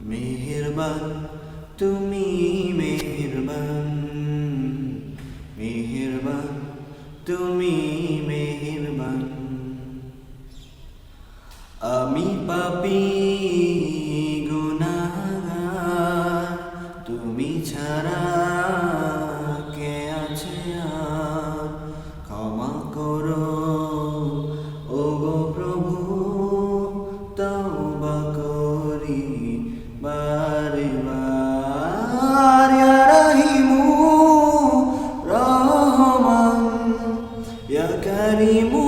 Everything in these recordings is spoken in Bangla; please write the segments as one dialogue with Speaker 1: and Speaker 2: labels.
Speaker 1: মেহেরবান, তুমি মেহেরবান মেহেরবান, তুমি মেহেরবান। আমি পাপি গুনাহগার তুমি ছাড়া কে আছে ক্ষমা করো ও গো প্রভু, তওবা করি। বারে বার ইয়া রহিমু রহমান করিমু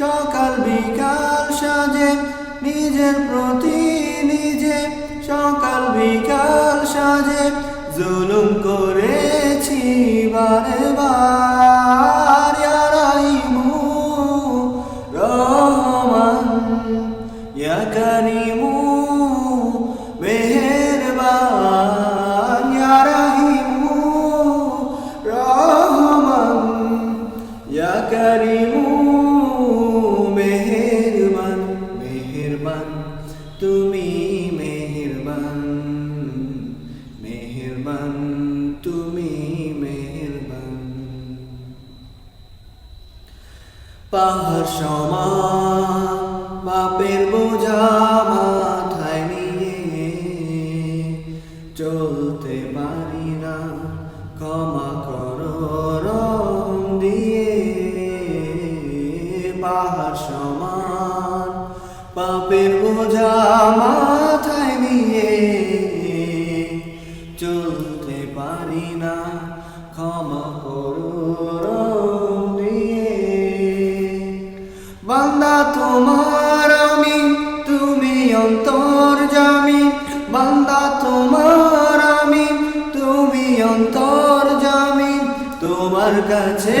Speaker 1: সকাল বিকাল সাজে, নিজের প্রতি নিজে সকাল বিকাল সাজে, জুলুম করেছি বারে বার রাহিমু রহমান ইয়া পাহাড় সমান, বাপের বোঝা মাথায় নিয়ে চলতে পারি না। ক্ষমা করো, রং দিয়ে পাহাড় সমান পাপের বোঝা মাথায় নিয়ে চলতে পারি না। ক্ষমা করো বান্দা তোমার আমি তুমি অন্তর জামি। বান্দা তোমার আমি তুমি অন্তর জামি। তোমার কাছে